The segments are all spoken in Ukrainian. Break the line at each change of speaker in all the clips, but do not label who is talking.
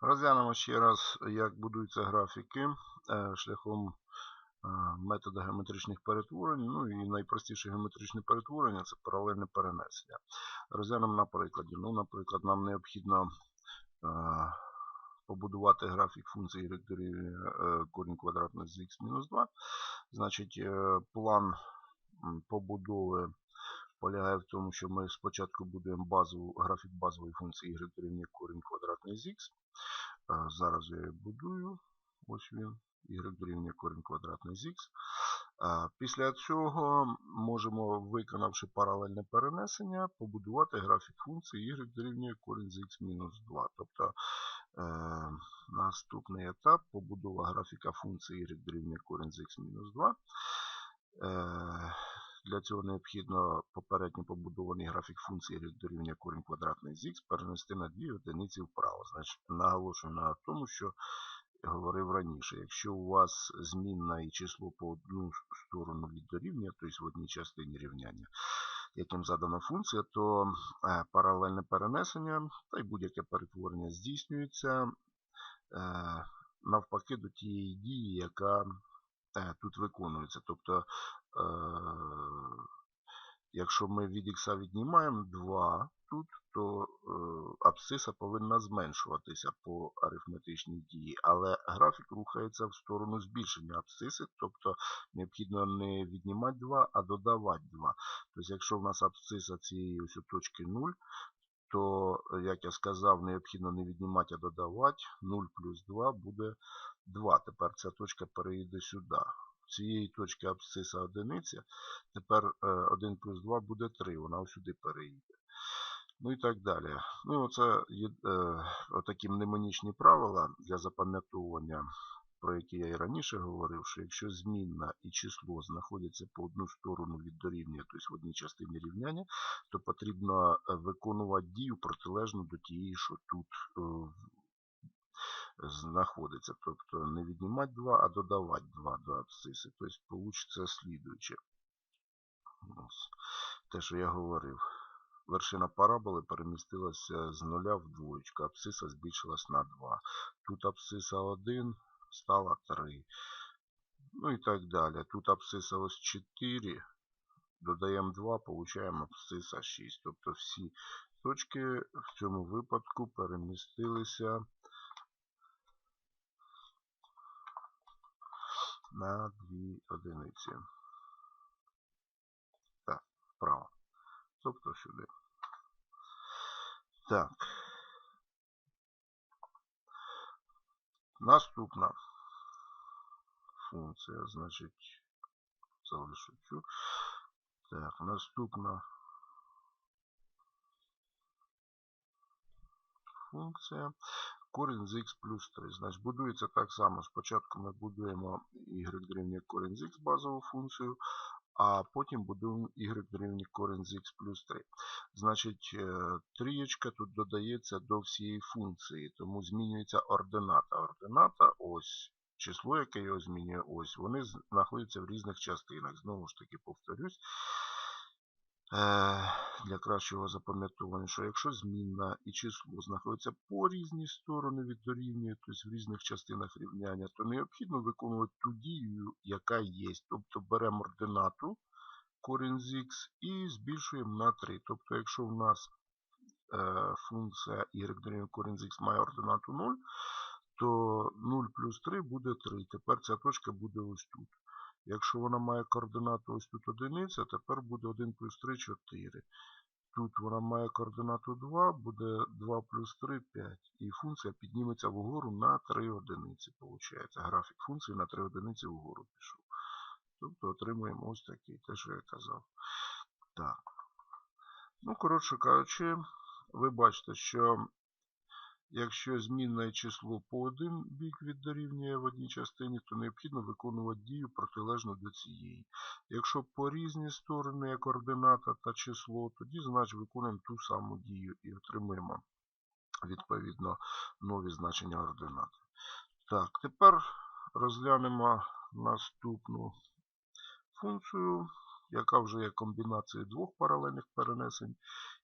Розглянемо ще раз, як будуються графіки е, шляхом е, методу геометричних перетворень. Ну і найпростіше геометричне перетворення це паралельне перенесення. Розглянемо на прикладі. Ну, Наприклад, нам необхідно е, побудувати графік функції дорівнює корінь квадратний з x-2. Значить, план побудови полягає в тому, що ми спочатку будуємо базову, графік базової функції y дорівнює корінь квадратний з x. Зараз я її будую. Ось він. y дорівнює корінь квадратний з x. Після цього можемо, виконавши паралельне перенесення, побудувати графік функції y дорівнює корінь з x мінус 2. Тобто е, наступний етап побудова графіка функції y дорівнює корінь з x мінус 2. Е, для цього необхідно попередньо побудований графік функції дорівнює корінь квадратний з x перенести на дві одиниці вправо. Значить, наголошую на тому, що говорив раніше. Якщо у вас змінна і число по одну сторону від дорівнює, тобто в одній частині рівняння, яким задана функція, то е, паралельне перенесення та й будь-яке перетворення здійснюється е, навпаки до тієї дії, яка е, тут виконується. Тобто, якщо ми від х віднімаємо 2 тут, то е, абсциса повинна зменшуватися по арифметичній дії, але графік рухається в сторону збільшення абсциси, тобто необхідно не віднімати 2, а додавати 2. Тобто, якщо в нас абсциса цієї ось точки 0, то, як я сказав, необхідно не віднімати, а додавати. 0 плюс 2 буде 2. Тепер ця точка переїде сюди. Цієї точки абсциса одиниця. Тепер 1 плюс 2 буде 3. Вона сюди переїде. Ну і так далі. Ну, Це є е, такі мнемонічні правила для запам'ятовування, про які я і раніше говорив, що якщо змінна і число знаходяться по одну сторону від дорівнює, тобто в одній частині рівняння, то потрібно е, виконувати дію протилежну до тієї, що тут е, знаходиться. Тобто не віднімати 2, а додавати 2 до абсциси. Тобто вийде слідуюче. Те, що я говорив. Вершина параболи перемістилася з нуля в двоєчку. Абсциса збільшилась на 2. Тут абсциса 1 стала 3. Ну і так далі. Тут абсциса ось 4. Додаємо 2, получаємо абсциса 6. Тобто всі точки в цьому випадку перемістилися на 2 одиниці. Так, вправо. Тобто сюди. Так. Наступна функція, значить, залишу цю. Так, наступна функція. Корінь з х плюс 3. Значить, будується так само. Спочатку ми будуємо y дорівнює корінь з х базову функцію, а потім будуємо y дорівнює корінь з х плюс 3. Значить, трієчка тут додається до всієї функції, тому змінюється ордината. Ордината ось. Число, яке його змінює, ось, вони знаходяться в різних частинах. Знову ж таки, повторюсь, для кращого запам'ятовування, що якщо змінна і число знаходяться по різні сторони від дорівнює, тобто в різних частинах рівняння, то необхідно виконувати ту дію, яка є. Тобто беремо ординату корінь з х і збільшуємо на 3. Тобто, якщо в нас е, функція y дорівнює корінь з х має ординату 0, то 0 плюс 3 буде 3. Тепер ця точка буде ось тут. Якщо вона має координату ось тут одиниця, тепер буде 1 плюс 3 4. Тут вона має координату 2, буде 2 плюс 3 5. І функція підніметься вгору на 3 одиниці. Получається. Графік функції на 3 одиниці вгору пішов. Тобто отримуємо ось такий, те, що я казав. Так. Ну, коротше кажучи, ви бачите, що Якщо змінне число по один бік віддорівнює в одній частині, то необхідно виконувати дію протилежно до цієї. Якщо по різні сторони є координата та число, тоді значить виконуємо ту саму дію і отримуємо відповідно нові значення ординати. Так, тепер розглянемо наступну функцію, яка вже є комбінацією двох паралельних перенесень.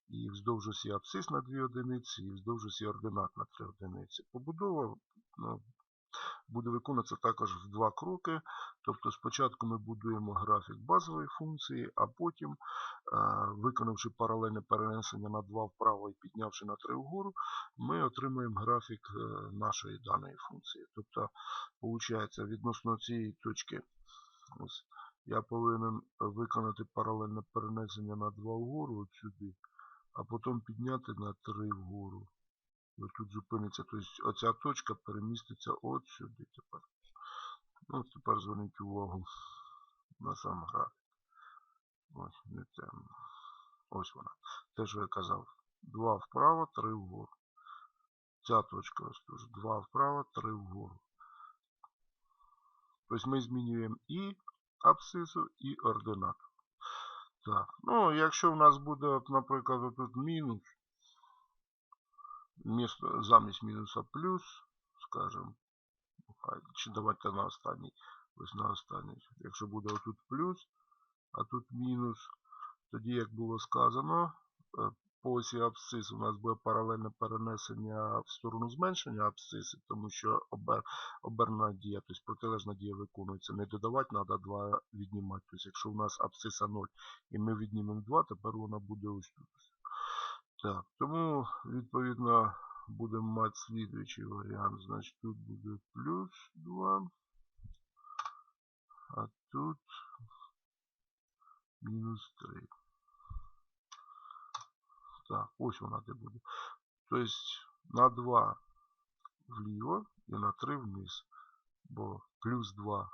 І вздовж осі абсцис на 2 одиниці, і вздовж осі ординат на 3 одиниці. Побудова ну, буде виконуватися також в два кроки. Тобто спочатку ми будуємо графік базової функції, а потім, е, виконавши паралельне перенесення на 2 вправо і піднявши на 3 вгору, ми отримуємо графік е, нашої даної функції. Тобто, виходить, відносно цієї точки ось, я повинен виконати паралельне перенесення на 2 вгору от сюди, а потім підняти на 3 вгору. І тут зупиниться. Тобто оця точка переміститься от сюди тепер. Ну, тепер зверніть увагу на сам графік. Ось, не це. Ось вона. Те, що я казав. 2 вправо, 3 вгору. Ця точка ось теж. 2 вправо, 3 вгору. Тобто ми змінюємо і абсцису, і ординату. Так. Ну, якщо в нас буде, наприклад, тут мінус, замість мінуса плюс, скажімо, чи давайте на останній, ось на останній. Якщо буде отут плюс, а тут мінус, тоді, як було сказано, е, по осі абсцис у нас буде паралельне перенесення в сторону зменшення абсциси, тому що обер, оберна дія, тобто протилежна дія виконується. Не додавати, треба 2 віднімати. Тобто, якщо у нас абсциса 0 і ми віднімемо 2, тепер вона буде ось тут. Так, тому, відповідно, будемо мати слідуючий варіант. Значить, тут буде плюс 2, а тут мінус 3. Так, ось вона де буде. Тобто на 2 вліво і на 3 вниз. Бо плюс 2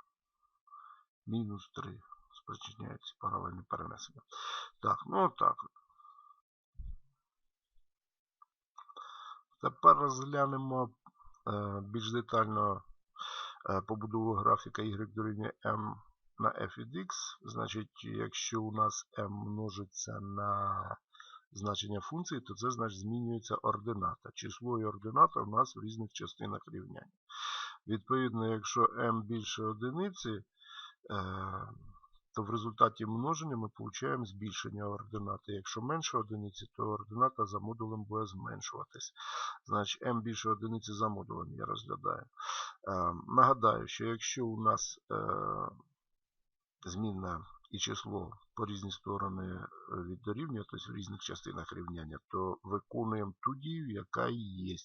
мінус 3 спричиняється паралельне перенесення. Так, ну отак. Тепер розглянемо е, більш детально е, побудову графіка y дорівнює m на f від x. Значить, якщо у нас m множиться на значення функції, то це значить змінюється ордината. Число і ордината у нас в різних частинах рівняння. Відповідно, якщо m більше одиниці, е, то в результаті множення ми отримуємо збільшення ординати. Якщо менше одиниці, то ордината за модулем буде зменшуватись. Значить, m більше одиниці за модулем я розглядаю. Е, нагадаю, що якщо у нас е, змінна і число по різні сторони е, від дорівнює, тобто в різних частинах рівняння, то виконуємо ту дію, яка і є.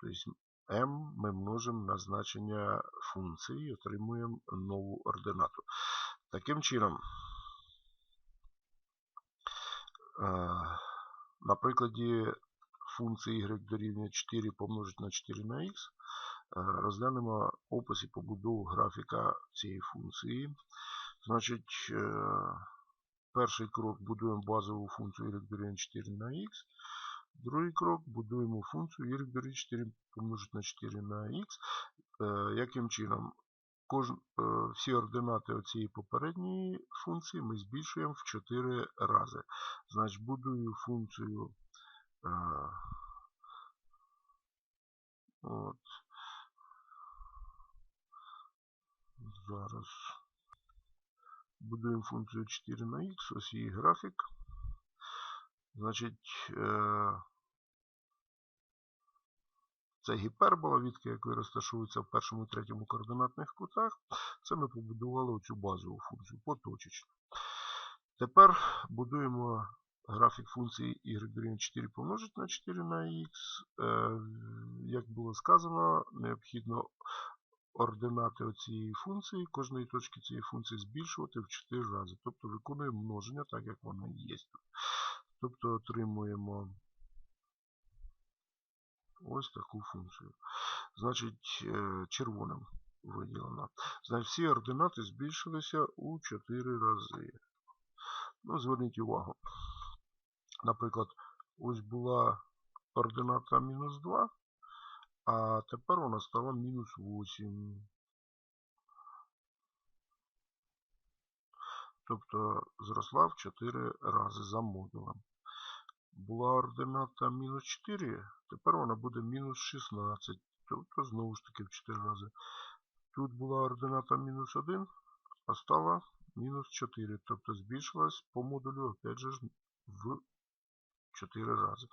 Тобто m ми множимо на значення функції і отримуємо нову ординату. Таким чином, е, на прикладі функції y дорівнює 4 помножити на 4 на x, е, розглянемо опис і побудову графіка цієї функції. Значить, е, перший крок будуємо базову функцію y дорівнює 4 на x. Другий крок будуємо функцію y дорівнює 4 помножити на 4 на x. Яким чином? Кожн, всі ординати цієї попередньої функції ми збільшуємо в 4 рази. Значить, будую функцію от, зараз будуємо функцію 4 на x, ось її графік. Значить, Це гіпербола, відки, як ви розташуються в першому і третьому координатних кутах. Це ми побудували оцю базову функцію поточечно. Тепер будуємо графік функції y 4 помножити на 4 на x. Як було сказано, необхідно ординати цієї функції, кожної точки цієї функції збільшувати в 4 рази. Тобто виконуємо множення, так як воно є. Тобто отримуємо ось таку функцію. Значить, е, червоним виділено. Значить, всі ординати збільшилися у 4 рази. Ну, Зверніть увагу. Наприклад, ось була ордината мінус 2, а тепер вона стала мінус 8. Тобто зросла в 4 рази за модулем була ордината мінус 4, тепер вона буде мінус 16. Тобто, знову ж таки в 4 рази. Тут була ордината мінус 1, а стала мінус 4. Тобто збільшилась по модулю, опять же, в 4 рази.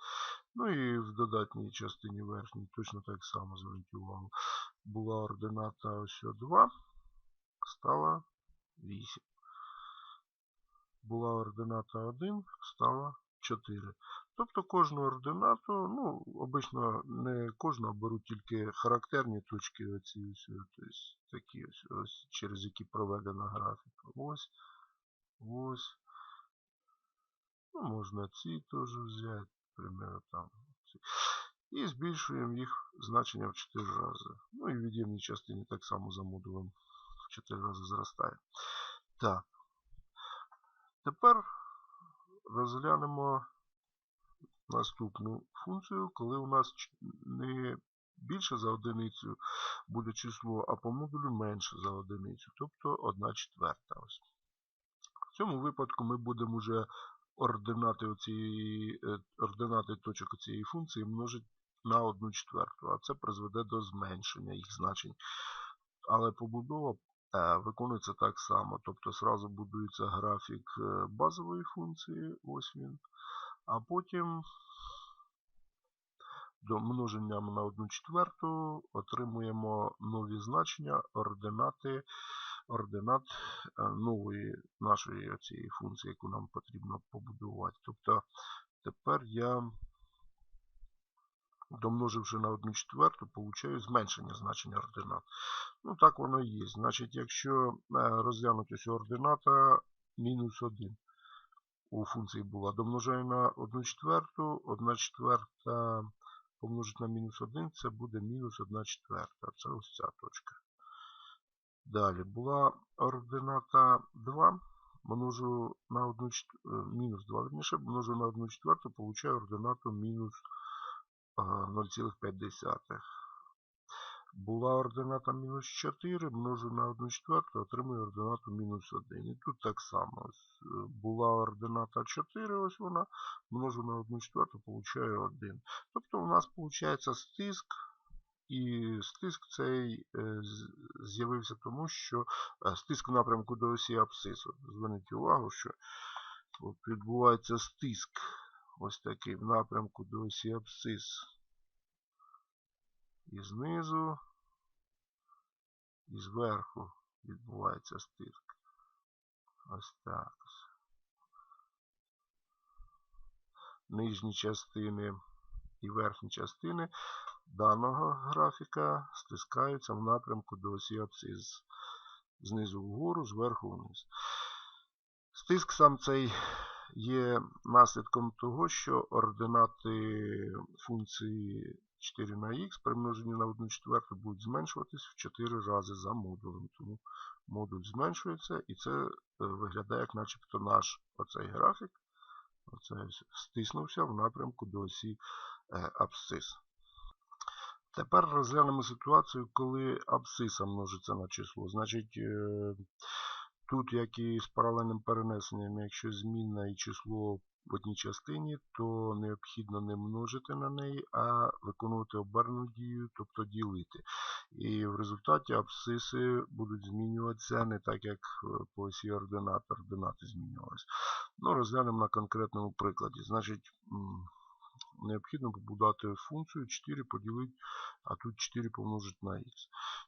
Ну і в додатній частині верхній точно так само зверніть увагу. Була ордината ось 2, стала 8. Була ордината 1, стала 4. Тобто кожну ординату, ну, обично не кожну, беруть тільки характерні точки, оці ось, тобто такі ось, ось, через які проведена графіка. Ось, ось. Ну, можна ці теж взяти, примерно там. І збільшуємо їх значення в 4 рази. Ну і в від'ємній частині так само за модулем в 4 рази зростає. Так. Тепер розглянемо наступну функцію, коли у нас не більше за одиницю буде число, а по модулю менше за одиницю, тобто 1 четверта. В цьому випадку ми будемо вже ординати, оцієї, е, ординати точок цієї функції множити на 1 четверту, а це призведе до зменшення їх значень. Але побудова е, виконується так само. Тобто сразу будується графік е, базової функції, ось він, а потім до множенням на 1 четверту отримуємо нові значення ординати, ординат е, нової нашої цієї функції, яку нам потрібно побудувати. Тобто тепер я, домноживши на 1 четверту, получаю зменшення значення ординат. Ну так воно і є. Значить, якщо е, розглянути ось ордината мінус 1 у функції була, домножаю на 1 четверту, 1 четверта помножити на мінус 1, це буде мінус 1 четверта. Це ось ця точка. Далі була ордината 2, множу на 1 мінус 2, верніше, множу на 1 четверту, получаю ординату мінус е, 0,5. Була ордината мінус 4, множу на 1 четверту, отримую ординату мінус 1. І тут так само. Е, Була ордината 4, ось вона, множу на 1 четверту, получаю 1. Тобто у нас виходить стиск, і стиск цей е, з'явився тому, що е, стиск в напрямку до осі абсцису. Зверніть увагу, що відбувається стиск ось такий в напрямку до осі абсцис. І знизу, і зверху відбувається стиск. Ось так. Нижні частини і верхні частини даного графіка стискаються в напрямку до осі абсцис. Знизу вгору, зверху вниз. Стиск сам цей є наслідком того, що ординати функції 4 на х примножені на 1 четверту будуть зменшуватись в 4 рази за модулем. Тому модуль зменшується і це е, виглядає як начебто наш оцей графік оце стиснувся в напрямку до осі е, абсцис. Тепер розглянемо ситуацію, коли абсциса множиться на число. Значить, е, тут, як і з паралельним перенесенням, якщо змінна і число в одній частині, то необхідно не множити на неї, а виконувати оберну дію, тобто ділити. І в результаті абсциси будуть змінюватися не так, як е, по осі ординат, ординати змінювалися. Ну, розглянемо на конкретному прикладі. Значить, необхідно побудувати функцію 4 поділити, а тут 4 помножити на х.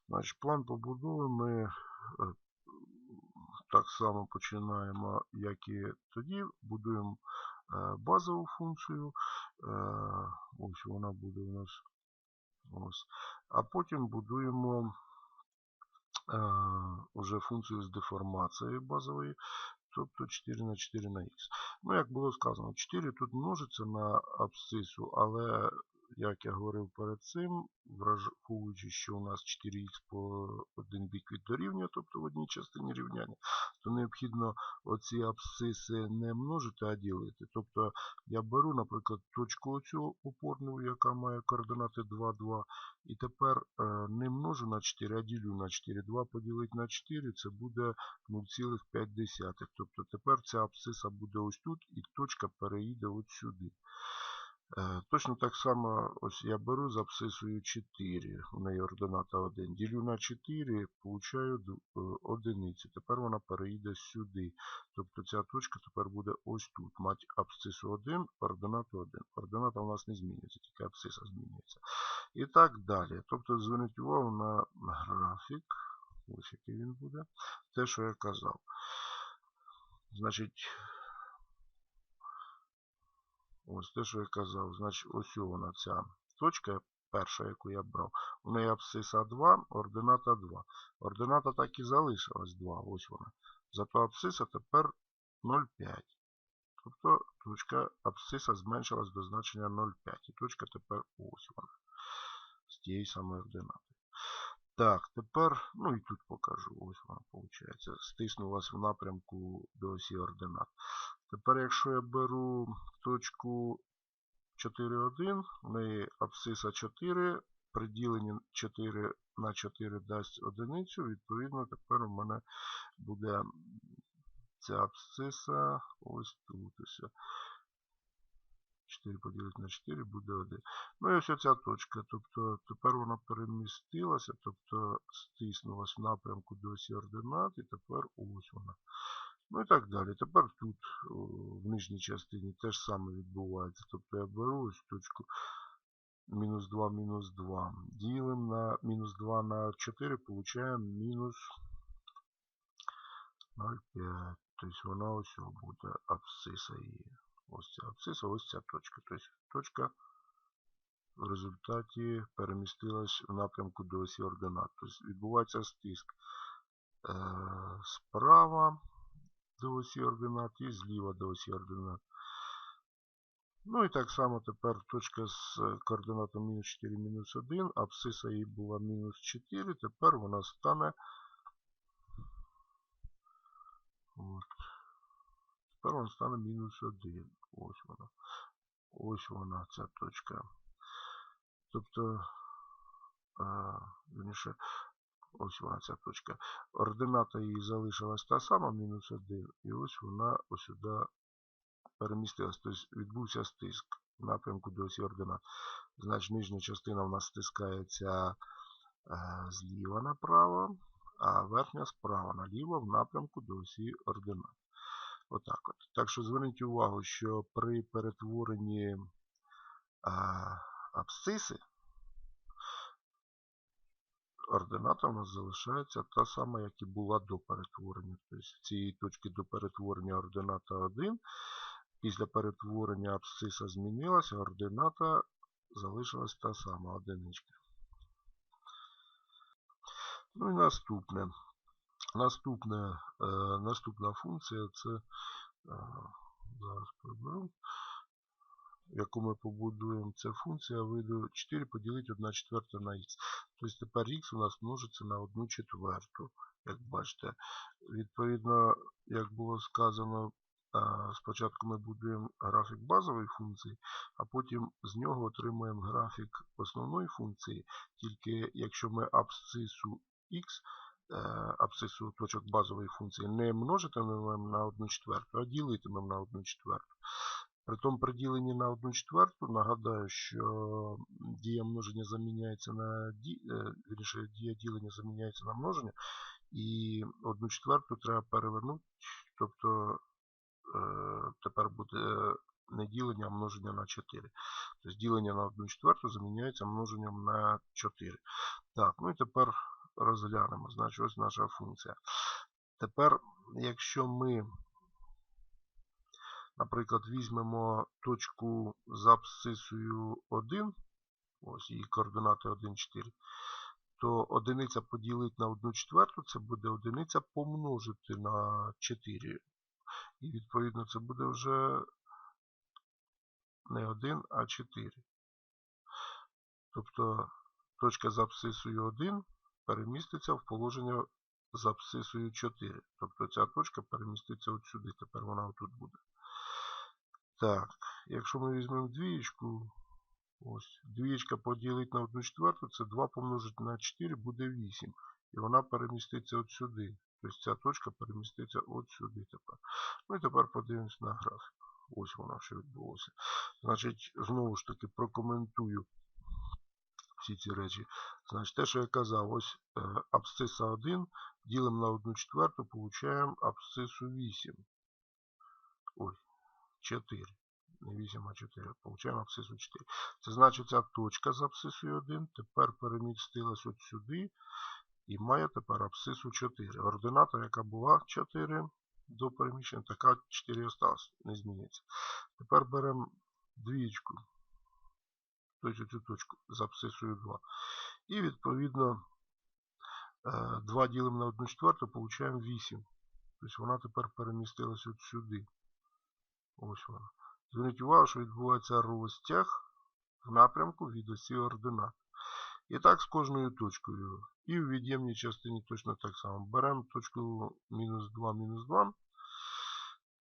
Значить, план побудови ми е, так само починаємо, як і тоді. Будуємо е, базову функцію. Е, Ось вона буде у нас. Ось. А потім будуємо вже функцію з деформацією базової, тобто 4 на 4 на х. Ну, як було сказано, 4 тут множиться на абсцису, але, як я говорив перед цим, враховуючи, що у нас 4х по один бік від дорівнює, тобто в одній частині рівняння, то необхідно оці абсциси не множити, а ділити. Тобто я беру, наприклад, точку оцю опорну, яка має координати 2, 2, і тепер е, не множу на 4, а ділю на 4. 2 поділити на 4, це буде 0,5. Тобто тепер ця абсциса буде ось тут, і точка переїде от сюди. Е, Точно так само ось я беру з абсцисою 4, у неї ордината 1, ділю на 4, получаю е, одиницю. Тепер вона переїде сюди. Тобто ця точка тепер буде ось тут. Мать абсцису 1, ординату 1. Ордината у нас не змінюється, тільки абсциса змінюється. І так далі. Тобто зверніть увагу на графік. Ось який він буде. Те, що я казав. Значить, ось те, що я казав. Значить, ось вона ця точка, перша, яку я брав. У неї абсциса 2, ордината 2. Ордината так і залишилась 2. Ось вона. Зато абсциса тепер 0,5. Тобто точка абсциса зменшилась до значення 0,5. І точка тепер ось вона. З тієї самої ординати. Так, тепер, ну і тут покажу. Ось вона виходить. Стиснулась в напрямку до осі ординат. Тепер, якщо я беру точку 4,1, в неї абсциса 4, приділення 4 на 4 дасть одиницю, відповідно, тепер у мене буде ця абсциса ось тут. Ось. 4 поділити на 4 буде 1. Ну і ось ця точка. Тобто тепер вона перемістилася, тобто стиснулась в напрямку до осі ординат, і тепер ось вона. Ну і так далі. Тепер тут, в нижній частині, те ж саме відбувається. Тобто я беру ось точку мінус 2, мінус 2. Ділимо на мінус 2 на 4, получаємо мінус 0,5. Тобто вона ось буде абсциса її. Ось ця абсциса, ось ця точка. Тобто точка в результаті перемістилась в напрямку до осі ординат. Тобто відбувається стиск е, справа до осі ординат і зліва до осі ординат. Ну і так само тепер точка з координатом мінус 4, мінус 1, абсциса її була мінус 4, тепер вона стане. От. Тепер вона стане мінус 1. Ось вона. Ось вона, ця точка. Тобто, а, вірніше, ось ця точка. Ордината її залишилась та сама, мінус 1. І ось вона сюди перемістилась. Тобто відбувся стиск в напрямку до осі ординат. Значить, нижня частина у нас стискається е, зліва направо, а верхня справа наліво в напрямку до осі ординат. Отак от. Так що зверніть увагу, що при перетворенні абсциси ордината у нас залишається та сама, як і була до перетворення. Тобто цієї точки до перетворення ордината 1. Після перетворення абсциса змінилася, ордината залишилась та сама одиничка. Ну і наступне. Наступне, е, наступна функція це е, зараз приберу, яку ми побудуємо. Це функція виду 4 поділити 1 четверта на х. Тобто тепер х у нас множиться на 1 четверту, як бачите. Відповідно, як було сказано, е, спочатку ми будуємо графік базової функції, а потім з нього отримуємо графік основної функції. Тільки якщо ми абсцису х е, абсцису точок базової функції не множитимемо на 1 четверту, а ділитимемо на 1 четверту. При тому при діленні на 1 четверту, нагадаю, що дія множення заміняється на ді... е, вірніше, дія ділення заміняється на множення, і 1 четверту треба перевернути, тобто е, тепер буде не ділення, а множення на 4. Тобто ділення на 1 четверту заміняється множенням на 4. Так, ну і тепер розглянемо. Значить, ось наша функція. Тепер, якщо ми, наприклад, візьмемо точку з абсцисою 1, ось її координати 1, 4, то одиниця поділити на 1 четверту, це буде одиниця помножити на 4. І відповідно це буде вже не 1, а 4. Тобто точка з абсцисою 1 переміститься в положення з абсцисою 4. Тобто ця точка переміститься от сюди. Тепер вона отут буде. Так, якщо ми візьмемо двієчку, ось, двієчка поділити на 1 четверту, це 2 помножити на 4 буде 8. І вона переміститься от сюди. Тобто ця точка переміститься от сюди тепер. Ну і тепер подивимось на графік. Ось воно що відбулося. Значить, знову ж таки прокоментую всі ці речі. Значить, те, що я казав, ось е, абсциса 1 ділимо на 1 четверту, получаємо абсцису 8. Ой, 4. Не 8, а 4. Получаємо абсцису 4. Це значить, ця точка з абсцисою 1 тепер перемістилась от сюди і має тепер абсцису 4. Ордината, яка була 4 до переміщення, така 4 осталась, не зміниться. Тепер беремо двічку, тобто цю точку з абсцисою 2. І відповідно 2 ділимо на 1 четверту, получаємо 8. Тобто вона тепер перемістилась от сюди. Ось вона. Зверніть увагу, що відбувається розтяг в напрямку від осі ординат. І так з кожною точкою. І в від'ємній частині точно так само. Беремо точку мінус 2, мінус 2.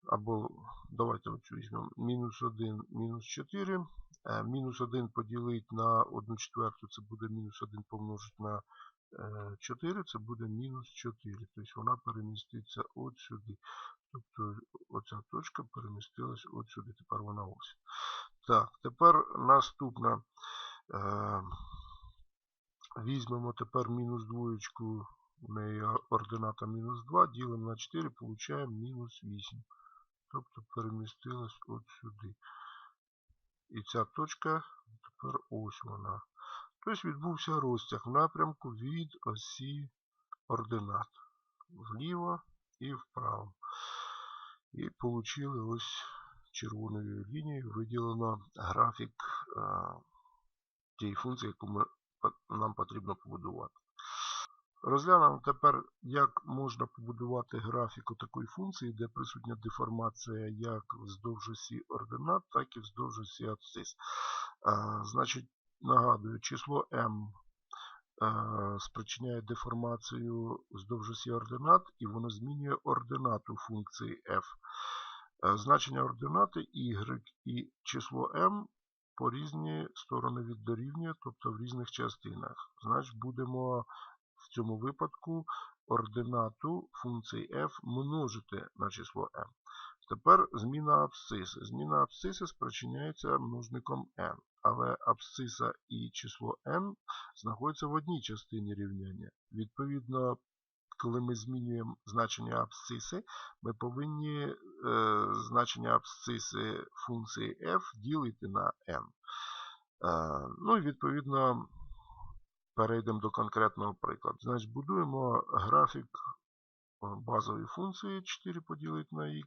Або давайте оцю візьмемо. Мінус 1, мінус 4. Е, мінус 1 поділити на 1 четверту, це буде мінус 1 помножити на 4, це буде мінус 4. Тобто вона переміститься от сюди. Тобто оця точка перемістилась от сюди. Тепер вона ось. Так, тепер наступна. Е, Візьмемо тепер мінус двоєчку, у неї ордината мінус 2, ділимо на 4, получаємо мінус 8. Тобто перемістилась от сюди. І ця точка тепер ось вона. Тобто відбувся розтяг в напрямку від осі ординат. Вліво і вправо. І отримали ось червоною лінією виділено графік тієї функції, яку нам потрібно побудувати. Розглянемо тепер, як можна побудувати графіку такої функції, де присутня деформація як вздовж осі ординат, так і вздовж осі абсцис. Значить, нагадую, число m спричиняє деформацію вздовж осі ординат, і воно змінює ординату функції f. Значення ординати y і число m по різні сторони віддорівнює, тобто в різних частинах. Значить, будемо в цьому випадку ординату функції f множити на число m. Тепер зміна абсциси. Зміна абсциси спричиняється множником n. Але абсциса і число n знаходяться в одній частині рівняння. Відповідно, коли ми змінюємо значення абсциси, ми повинні е, значення абсциси функції f ділити на n. Е, ну і відповідно перейдемо до конкретного прикладу. Значить, будуємо графік базової функції 4 поділити на x.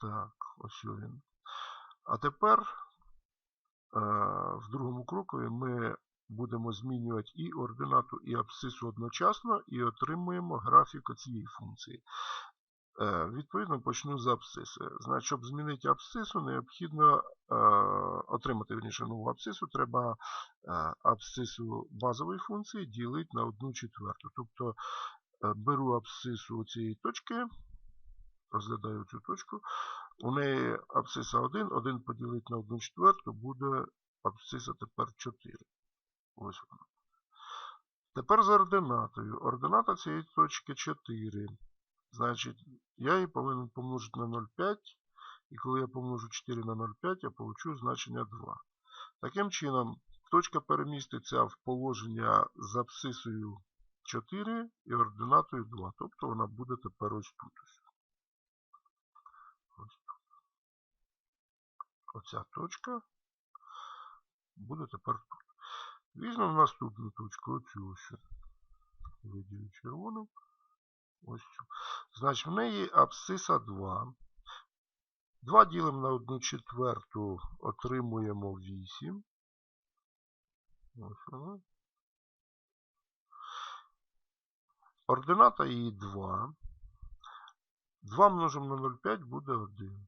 Так, ось він. А тепер е, в другому крокові ми будемо змінювати і ординату, і абсцису одночасно, і отримуємо графік цієї функції. Е, відповідно, почну з абсциси. Значить, щоб змінити абсцису, необхідно е, отримати верніше, нову абсцису, треба абсцису базової функції ділити на 1 четверту. Тобто беру абсцису цієї точки, розглядаю цю точку. У неї абсциса 1, 1 поділити на 1 четверту буде абсциса тепер 4. Ось вона. Тепер з ординатою. Ордината цієї точки 4. Значить, я її повинен помножити на 0,5. І коли я помножу 4 на 0,5, я получу значення 2. Таким чином, точка переміститься в положення з абсцисою 4 і ординатою 2. Тобто вона буде тепер ось тут. Ось тут. Оця точка буде тепер тут. Візьмемо наступну точку, оцю ось. Виділю червоним. Ось цю. Значить, в неї абсциса 2. 2 ділимо на 1 четверту, отримуємо 8. Ось вона. Ордината її 2. 2 множимо на 0,5 буде 1.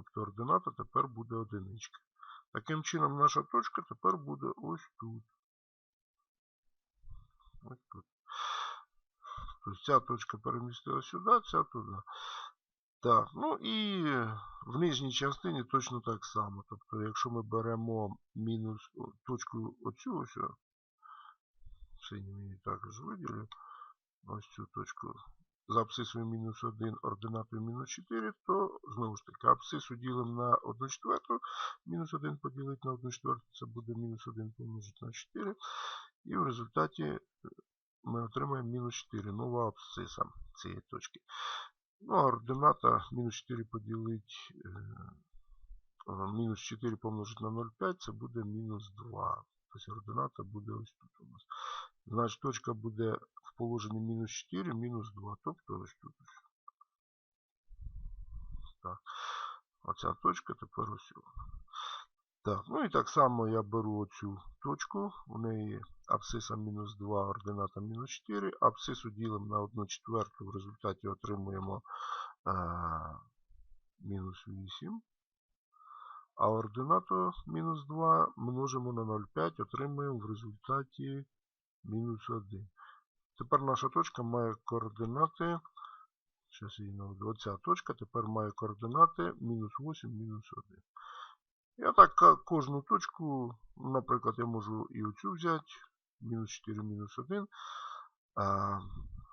Тобто ордината тепер буде одиничка. Таким чином, наша точка тепер буде ось тут. Ось тут. Тобто ця точка перемістила сюди, ця туди. Так, ну і в нижній частині точно так само. Тобто, якщо ми беремо мінус точку оцю ось, синім її також виділю, ось цю точку за абсцисою мінус 1, ординатою мінус 4, то знову ж таки абсцису ділимо на 1 четверту, мінус 1 поділити на 1 четверту, це буде мінус 1 помножити на 4. І в результаті е, ми отримаємо мінус 4, нова абсциса цієї точки. Ну, а ордината мінус 4 поділити, е, мінус 4 помножити на 0,5, це буде мінус 2. Тобто ордината буде ось тут у нас. Значить, точка буде в положенні мінус 4, мінус 2. Тобто ось тут. Так. Оця точка тепер ось. Так, ну і так само я беру оцю точку. У неї абсциса мінус 2, ордината мінус 4. Абсцису ділимо на 1 четверту, в результаті отримуємо а, мінус 8. А ординату мінус 2 множимо на 0,5, отримуємо в результаті мінус 1. Тепер наша точка має координати. Зараз її наведу. Оця точка тепер має координати мінус 8, мінус 1. Я так кожну точку, наприклад, я можу і оцю взяти, мінус 4, мінус 1.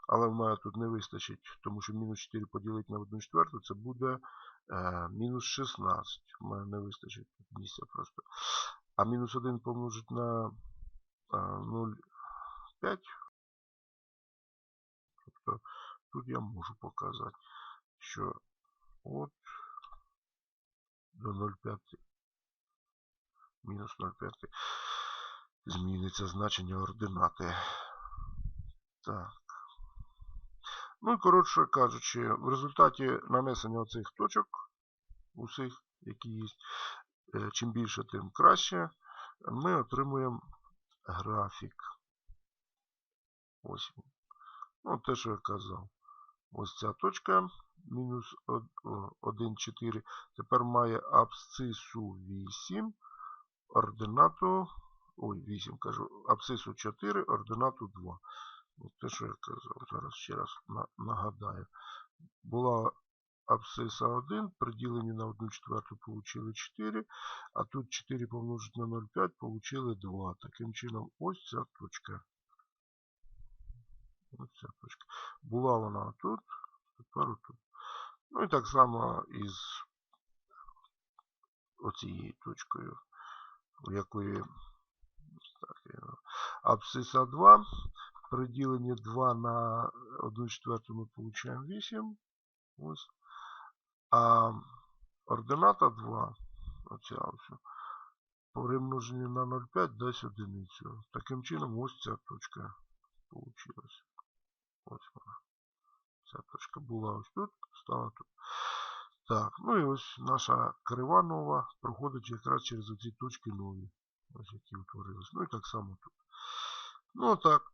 Але в мене тут не вистачить, тому що мінус 4 поділити на 1 четверту, це буде е, мінус 16. В мене не вистачить місця просто. А мінус 1 помножить на е, 0, 5. Тобто тут я можу показати, що от до 0,5 мінус 0,5 зміниться значення ординати. Так. Ну і, коротше кажучи, в результаті нанесення оцих точок, усіх, які є, э, чим більше, тим краще, ми отримуємо графік. Ось. Ну, те, що я казав. Ось ця точка, мінус 1,4, тепер має абсцису 8, ординату, ой, 8 кажу, абсцису 4, ординату 2. От те, що я казав, зараз ще раз нагадаю. Була абсциса 1, приділені на 1 четверту получили 4, а тут 4 помножити на 0,5 получили 2. Таким чином, ось ця точка. Ось ця точка. Була вона тут, тепер тут. Ну і так само із оцією точкою, у якої так, абсциса 2. При діленні 2 на 1 четверту ми получаємо 8. Ось. А ордината 2, оця ось, при на 0,5 дасть одиницю. Таким чином ось ця точка получилась. Ось вона. Ця точка була ось тут, стала тут. Так, ну і ось наша крива нова проходить якраз через оці точки нові. Ось які утворились. Ну і так само тут. Ну так.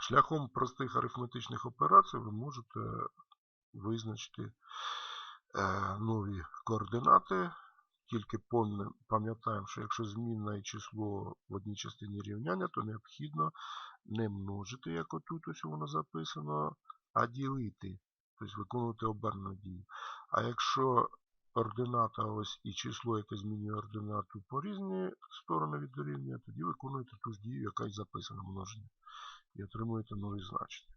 Шляхом простих арифметичних операцій ви можете визначити е, нові координати. Тільки пам'ятаємо, що якщо змінне число в одній частині рівняння, то необхідно не множити, як отут ось воно записано, а ділити. Тобто виконувати оберну дію. А якщо ордината ось і число, яке змінює ординату по різні сторони від дорівнює, тоді виконуєте ту ж дію, яка і записана множення. І отримуєте нові значення.